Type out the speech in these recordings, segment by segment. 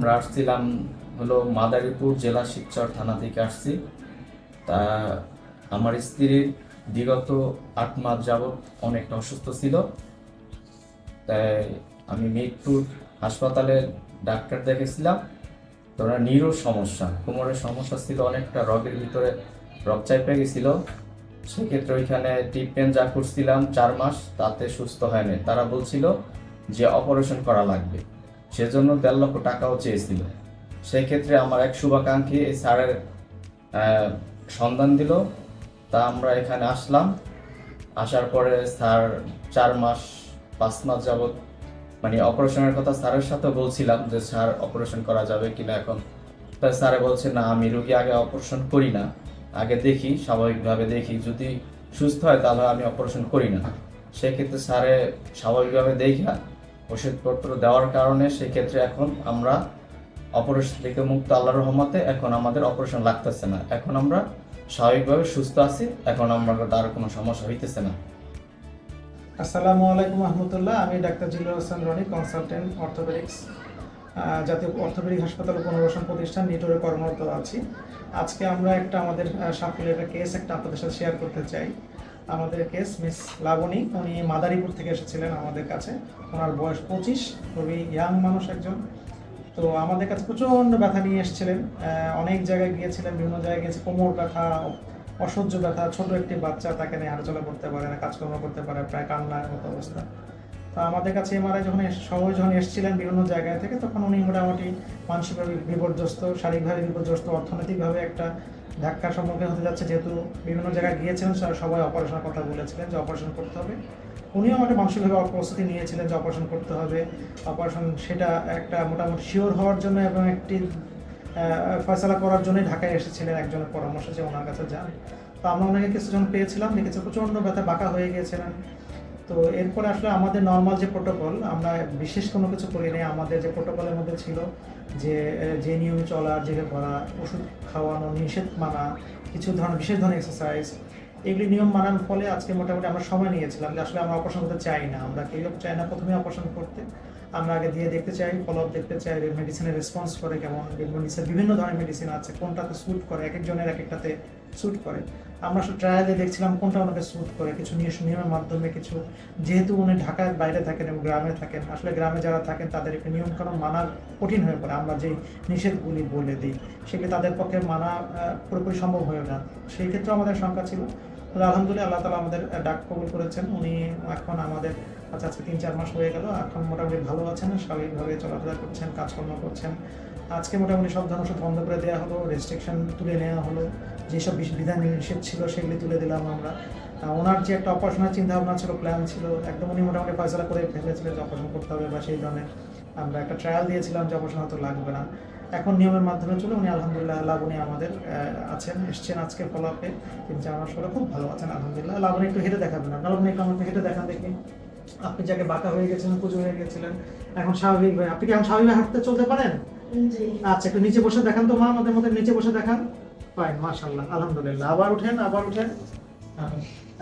আমরা আসছিলাম হলো মাদারীপুর জেলা শিবচর থানা থেকে আসছি। তা আমার স্ত্রীর বিগত আট মাস যাবৎ অনেকটা অসুস্থ ছিল। তাই আমি মিরপুর হাসপাতালে ডাক্তার দেখেছিলাম। তো ওনার নিরোর সমস্যা, কোমরের সমস্যা ছিল অনেকটা, রগের ভিতরে রক চাইপে গেছিল। সেক্ষেত্রে ওইখানে ট্রিটমেন্ট যা করছিলাম চার মাস, তাতে সুস্থ হয়নি। তারা বলছিল যে অপারেশন করা লাগবে। সেজন্য দেড় লক্ষ টাকাও চেয়েছিল। সেক্ষেত্রে আমার এক শুভাকাঙ্ক্ষী এই স্যারের সন্ধান দিল। তা আমরা এখানে আসলাম। আসার পরে স্যার চার মাস, পাঁচ মাস যাবৎ মানে অপারেশনের কথা স্যারের সাথে বলছিলাম যে, স্যার, অপারেশন করা যাবে কিনা এখন? তাই স্যারে বলছে, না, আমি রুগী আগে অপারেশন করি না। আগে দেখি, স্বাভাবিকভাবে দেখি। যদি সুস্থ হয়, তাহলে আমি অপারেশন করি না। সেক্ষেত্রে স্যারে স্বাভাবিকভাবে দেখা ওষুধপত্র দেওয়ার কারণে সেক্ষেত্রে এখন আমরা অপারেশন থেকে মুক্ত আল্লাহ রহমতে এখন আমাদের অপারেশন লাগতেছে না। এখন আমরা স্বাভাবিকভাবে সুস্থ আছি, এখন আমরা তার কোনো সমস্যা হইতেছে না। আসসালামু আলাইকুম রহমতুল্লাহ, আমি ডাক্তার জিলুর হোসেন রনি কনসালটেন্ট অর্থোপেডিক্স জাতীয় অর্থোপেডিক হাসপাতাল পুনর্বাসন প্রতিষ্ঠান, নিটোরে কর্মরত আছি। আজকে আমরা একটা আমাদের সাফল্যের একটা কেস একটা আপনাদের সাথে শেয়ার করতে চাই। আমাদের কেস মিস লাবণী। উনি মাদারীপুর থেকে এসেছিলেন আমাদের কাছে। ওনার বয়স পঁচিশ, খুবই ইয়াং মানুষ একজন। তো আমাদের কাছে প্রচণ্ড ব্যথা নিয়ে এসেছিলেন। অনেক জায়গায় গিয়েছিলেন, বিভিন্ন জায়গায় গিয়েছে। কোমর ব্যথা, অসহ্য ব্যথা, ছোট একটি বাচ্চা, তাকে নিয়ে হাঁটাচলা করতে পারে না, কাজকর্ম করতে পারে, প্রায় কান্নার মতো অবস্থা। তো আমাদের কাছে এমআরআই যখন সবাই যখন এসেছিলেন বিভিন্ন জায়গায় থেকে, তখন উনি মোটামুটি মানসিকভাবে বিপর্যস্ত, শারীরিকভাবে বিপর্যস্ত, অর্থনৈতিকভাবে একটা ধাক্কার সম্মুখীন হতে যাচ্ছে, যেহেতু বিভিন্ন জায়গায় গিয়েছিলেন সবাই অপারেশনের কথা বলেছিলেন যে অপারেশন করতে হবে। উনিও একটা মানসিকভাবে প্রস্তুতি নিয়েছিলেন যে অপারেশন করতে হবে। অপারেশন সেটা একটা মোটামুটি শিওর হওয়ার জন্য এবং একটি ফয়সালা করার জন্যই ঢাকায় এসেছিলেন একজনের পরামর্শ যে ওনার কাছে যান। তো আমরা ওনাকে কিছু যখন পেয়েছিলাম, দেখেছি প্রচণ্ড ব্যথা, বাঁকা হয়ে গিয়েছিলেন। তো এরপরে আসলে আমাদের নর্মাল যে প্রোটোকল আমরা বিশেষ কোনো কিছু করি নাই। আমাদের যে প্রোটোকলের মধ্যে ছিল যে যে নিয়মে চলা যেভাবে করা, ওষুধ খাওয়ানো, নিষেধ মানা, কিছু ধরনের, বিশেষ ধরনের এক্সারসাইজ এগুলি নিয়ম মানার ফলে আজকে মোটামুটি আমরা সময় নিয়েছিলাম যে আসলে আমরা অপারেশন করতে চাই না। আমরা কেউ চাই না প্রথমে অপারেশন করতে। আমরা আগে দিয়ে দেখতে চাই ফলো দেখতে চাই মেডিসিনের রেসপন্স করে কেমন মেডিসিন বিভিন্ন ধরনের মেডিসিন আছে, কোনটাতে স্যুট করে, এক একজনের এক একটাতে স্যুট করে। আমরা আসলে ট্রায়ালে দেখছিলাম কোনটা ওনাকে স্যুট করে, কিছু নিয়ম নিয়মের মাধ্যমে, কিছু যেহেতু উনি ঢাকার বাইরে থাকেন এবং গ্রামে থাকেন, আসলে গ্রামে যারা থাকেন তাদের একটু নিয়ম কানুন মানা কঠিন হয়ে পড়ে, আমরা যে নিষেধগুলি বলে দিই সেগুলি তাদের পক্ষে মানা পুরোপুরি সম্ভব হয়ে না। সেই ক্ষেত্রে আমাদের শঙ্কা ছিল। আলহামদুলিল্লাহ আল্লাহ তালা আমাদের ডাক কবুল করেছেন। উনি এখন আমাদের আচ্ছা আজকে তিন চার মাস হয়ে গেল, এখন মোটামুটি ভালো আছেন, স্বাভাবিকভাবে চলাফেরা করছেন, কাজকর্ম করছেন। আজকে মোটামুটি সব ধরনের ওষুধ বন্ধ করে দেওয়া হলো রেস্ট্রিকশন তুলে নেওয়া হলো, যেসব বিধান নিষেধ ছিল সেগুলি তুলে দিলাম আমরা। ওনার যে একটা অপারেশনের চিন্তা ভাবনা ছিল প্ল্যান ছিল একদম উনি মোটামুটি ফয়সলা করে ফেলেছিলেন যে অপারেশন করতে হবে বা সেই ধরনের আমরা একটা ট্রায়াল দিয়েছিলাম যে অপারেশন হয়তো লাগবে না। এখন নিয়মের মাধ্যমে চলে উনি আলহামদুলিল্লাহ লাবণী আমাদের আছেন, এসছেন আজকে ফলো আপে তিন চার মাস খুব ভালো আছেন, আলহামদুলিল্লাহ। লাবণী একটু হেঁটে দেখাবেন না। লাবণী একটু আমাকে হেঁটে দেখান দেখি। আপনি যাকে বাঁকা হয়ে গেছিলেন পুজো হয়ে গেছিলেন। এখন স্বাভাবিকভাবে আপনি কি এখন স্বাভাবিক হাঁটতে চলতে পারেন? আচ্ছা একটু নিচে বসে দেখান তো মা আমাদের মধ্যে নিচে বসে দেখান। ফাইন মাশাল্লাহ আলহামদুলিল্লাহ। আবার উঠেন আবার উঠেন। হ্যাঁ,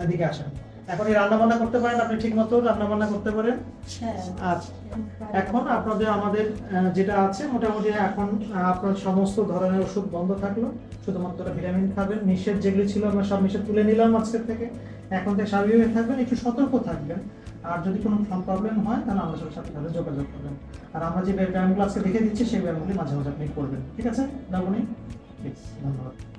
এদিকে আসেন। এখন এই রান্না বান্না করতে পারেন আপনি ঠিক মতো রান্না বান্না করতে পারেন। হ্যাঁ। আচ্ছা এখন আপনাদের আমাদের যেটা আছে মোটামুটি এখন আপনার সমস্ত ধরনের ওষুধ বন্ধ থাকল। শুধুমাত্র ভিটামিন খাবেন নিষেধ যেগুলি ছিল আমরা সব নিষেধ তুলে নিলাম আজকের থেকে। এখন থেকে স্বাভাবিক থাকবেন একটু সতর্ক থাকবেন। আর যদি কোনো প্রবলেম হয়, তাহলে আমাদের সাথে তাহলে যোগাযোগ করবেন। আর আমরা যে ব্যায়ামগুলো আজকে দেখে দিচ্ছি, সেই ব্যায়ামগুলি মাঝে মাঝে আপনি করবেন। ঠিক আছে? দাবনি আছে ধন্যবাদ।